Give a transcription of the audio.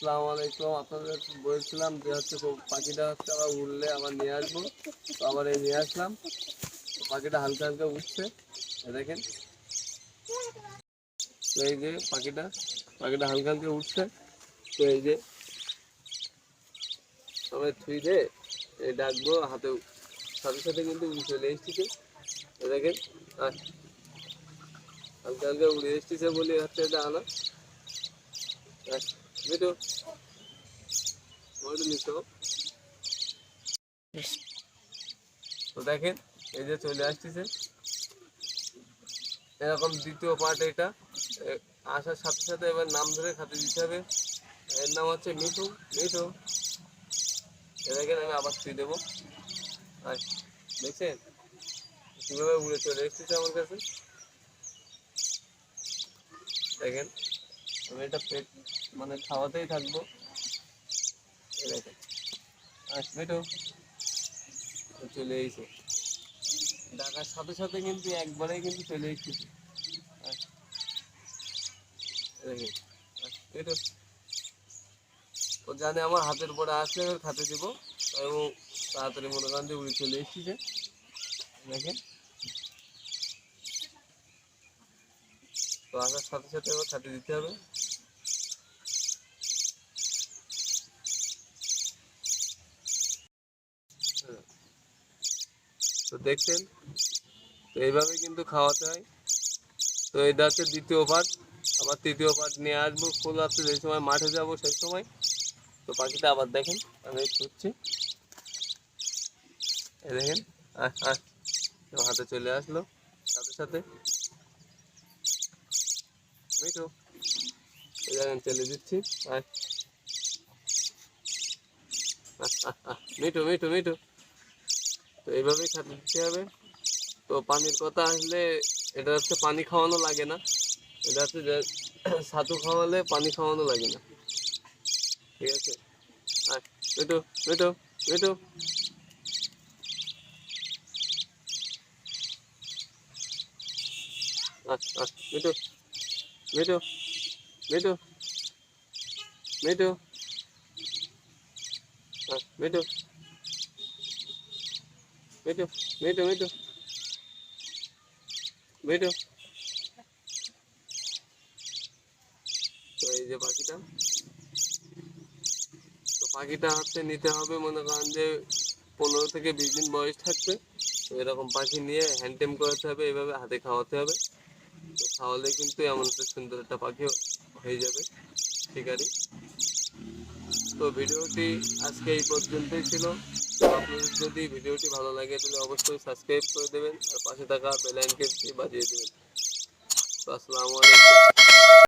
আসসালামু আলাইকুম। আপনাদের বলছিলাম যে হচ্ছে পাখিটা হচ্ছে আবার উড়লে আবার নিয়ে আসব। তো আবার এই নিয়ে আসলাম। পাখিটা হালকা হালকা উঠছে দেখেন। তো এই যে পাখিটা পাখিটা হালকা হালকা উঠছে তো এই যে সবাই থুই দে এই ডাকবো হাতে সাথে সাথে কিন্তু চলে এসেছে। দেখেন আয়। হালকা হালকা উড়ে এসেছে বলে হচ্ছে এটা আনা। বেটো ওইটা নিছো তো দেখেন এই যে চলে আসতেছে। এরকম দ্বিতীয় পার্ট এটা। আসার সাথে সাথে এবার নাম ধরে খাতে দিতে হবে। এর নাম হচ্ছে মিঠু মিঠু। এ দেখেন আমি আবার ছুঁয়ে দেবো। দেখছেন? কীভাবে উড়ে চলে এসেছে আমার কাছে। দেখেন। আমি এটা পেট মানে খাওয়াতেই থাকব। আস চলে এসে ডাকার সাথে সাথে কিন্তু একবারেই কিন্তু চলে এসেছে। মিঠু ও জানে আমার হাতের পরে আসলে খাতে দিব। এবং তাড়াতাড়ি মনে করেন যে উড়ে চলে এসেছে। দেখেন। তো আসার সাথে সাথে এবার খাতে দিতে হবে। তো দেখছেন? তো এইভাবে কিন্তু খাওয়াতে হয় তো এটা হচ্ছে দ্বিতীয় পার্ট আবার তৃতীয় পার্ট নিয়ে আসব। ফুল আসতে যে সময় মাঠে যাব সেই সময়। তো পাখিটা আবার দেখেন, আমি ছুটছি। এই দেখেন হাতে চলে আসলো। সাথে সাথে মিঠু, এই দেখেন, চলে দিচ্ছি। মিঠু মিঠু মিঠু। এইভাবেই খাতে দিতে হবে। তো পানির কথা আসলে এটা হচ্ছে পানি খাওয়ানো লাগে না। এটা হচ্ছে ছাতু খাওয়ালে পানি খাওয়ানো লাগে না। ঠিক আছে? আয় আয় মিঠু মিঠু। তো এই যে পাখিটা, তো পাখিটা হচ্ছে নিতে হবে, মনে করেন যে পনেরো থেকে বিশ দিন বয়স থাকবে। তো এরকম পাখি নিয়ে হ্যান্ডটেম করাতে হবে এইভাবে হাতে খাওয়াতে হবে। তো খাওয়ালে কিন্তু এমন একটা সুন্দর একটা পাখি হয়ে যাবে, শিকারি। তো ভিডিওটি আজকে এই পর্যন্তই ছিল। যদি ভিডিওটি ভালো লাগে, তাহলে অবশ্যই সাবস্ক্রাইব করে দেবেন আর পাশে থাকা বেল আইকনটি বাজিয়ে দেবেন। তো আসসালামু আলাইকুম।